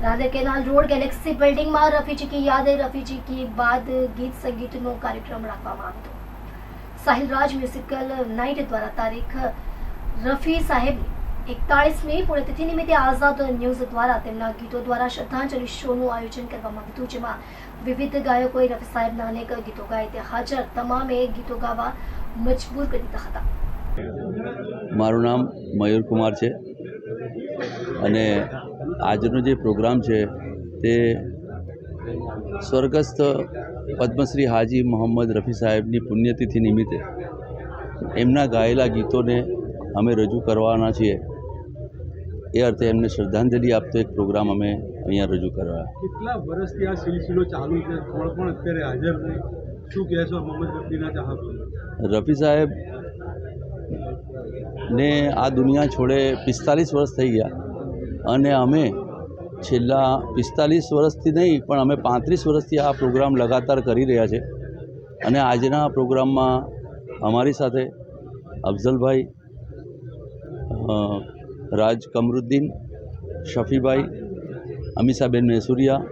Radhe canal road Galaxy બિલ્ડિંગમાં રફીજી યાદે રફીજી બાદ ગીત સંગીતનો કાર્યક્રમ રાખવામાં આવ્યો સાહિલ રાજ મ્યુઝિકલ નાઇટ દ્વારા તારીખ રફી સાહેબની એકતાળીસમી પુણ્યતિથિ નિમિત્તે આઝાદ ન્યૂઝ દ્વારા તેમના ગીતો દ્વારા શ્રદ્ધાંજલિ શોનું આયોજન કરવામાં આવ્યું જેમાં વિવિધ ગાયકોએ રફી સાહેબના અનેક ગીતો ગાય તે હાજર તમામે ગીતો ગાવા મજબૂર કરી દીધા હતા મારું નામ મયુર કુમાર છે અને આજનો જે પ્રોગ્રામ છે તે સ્વર્ગસ્થ પદ્મશ્રી હાજી મોહમ્મદ રફી સાહેબની પુણ્યતિથિ નિમિત્તે એમના ગાયેલા ગીતોને અમે રજૂ કરવાના છીએ. એ અર્થે એમને શ્રદ્ધાંજલિ આપતો એક પ્રોગ્રામ અમે અહીંયા રજૂ કરવા કેટલા વર્ષથી આ સિલસિલો ચાલુ છે? કોણ પણ અત્યારે હાજર શું કહેશો મોહમ્મદ રફીના ચાહકો? રફી સાહેબ ને આ દુનિયા છોડે પિસ્તાલીસ વર્ષ થઈ ગયા. અને અમે છેલ્લા પિસ્તાલીસ વર્ષથી નહીં, પણ અમે પાંત્રીસ વર્ષથી આ પ્રોગ્રામ લગાતાર કરી રહ્યા છે. અને આજના પ્રોગ્રામમાં અમારી સાથે અફઝલભાઈ રાજ કમરુદ્દીન, શફીભાઈ, અમીષાબેન મેસુરિયા,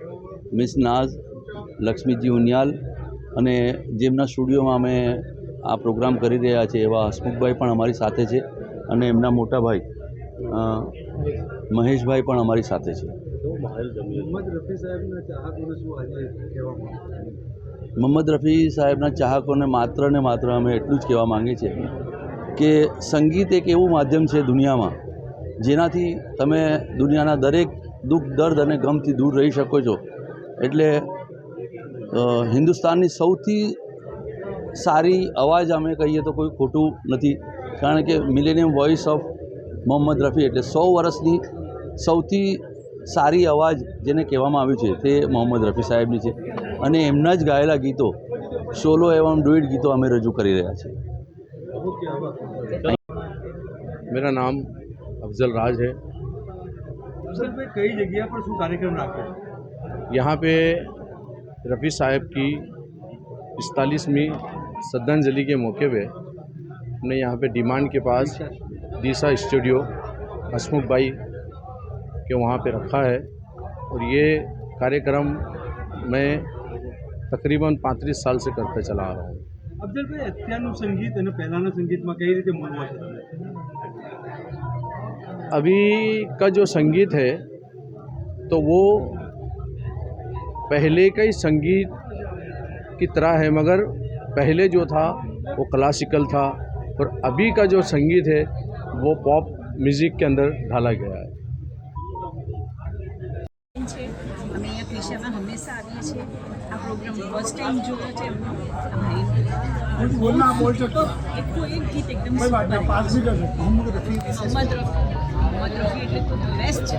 મિસ નાઝ, લક્ષ્મીજી ઉનિયાલ અને જેમના સ્ટુડિયોમાં અમે આ પ્રોગ્રામ કરી રહ્યા છે એવા હસમુખભાઈ પણ અમારી સાથે છે અને એમના મોટા ભાઈ મહેશભાઈ પણ અમારી સાથે છે. મોહમ્મદ રફી સાહેબના ચાહકોને માત્ર ને માત્ર અમે એટલું જ કહેવા માંગીએ છીએ કે સંગીત એક એવું માધ્યમ છે દુનિયામાં જેનાથી તમે દુનિયાના દરેક દુઃખ દર્દ અને ગમથી દૂર રહી શકો છો. એટલે હિન્દુસ્તાનની સૌથી સારી અવાજ અમે કહીએ તો કોઈ ખોટું નથી. કારણ કે millennium voice of Mohammad Rafi એટલે સો વર્ષની સૌથી સારી અવાજ જેને કહેવામાં આવ્યું છે તે મોહમ્મદ રફી સાહેબની છે અને એમના જ ગાયેલા ગીતો સોલો એવમ ડુઇટ ગીતો અમે રજૂ કરી રહ્યા છીએ ઓકે આભાર मेरा नाम अफजल राज है અફસરભાઈ કઈ જગ્યા પર શું કાર્યક્રમ રાખ્યો यहाँ पे रफ़ी साहब की पिस्तालीसवीं श्रद्धांजलि के मौके पे हमने यहाँ पे डिमांड के पास दिशा स्टूडियो हसमुख भाई के वहाँ पे रखा है और ये कार्यक्रम मैं तकरीबन पैंतीस साल से करते चला आ रहा हूँ અફઝલભાઈ અત્યારનું સંગીત અને પહેલાંના સંગીતમાં કઈ રીતે મૂલ્ય છે अभी का जो संगीत है तो वो पहले का ही संगीत की तरह है मगर पहले जो था वो क्लासिकल था और अभी का जो संगीत है वो पॉप म्यूज़िक के अंदर ढाला गया है છે અમે અહીંયા ક્રિશામાં હંમેશા આવીએ છીએ આ પ્રોગ્રામ ફર્સ્ટ ટાઈમ જોયો છે એમનો આ ભાઈ એટલું એક ગીત એકદમ સુપર મોહમ્મદ રફી મોહમ્મદ રફી એટલે તો બેસ્ટ છે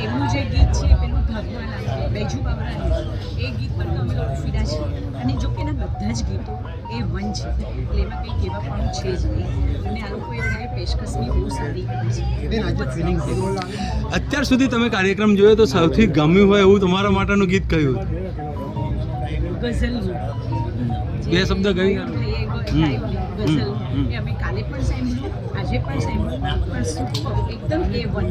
એમનું જે ગીત છે પેલું ભગવાન બેજુ બાબરાનું બધા જ ગીતો એ વન છે. એટલે એમાં કંઈ કહેવાપણું છે જ નહીં. અને આ લોકોએ જ્યારે પેશકશની બહુ સારી કરી અત્યાર સુધી તમે કાર્યક્રમ જોયો તો સૌથી ગમ્યું હોય એવું તમારા માટેનું ગીત કયું ગઝલ બે શબ્દ ગઈ? ગઝલ એ અમે કાલે પણ સાંભળ્યું આજે પણ સાંભળ્યું પણ સુપર એકદમ એ વન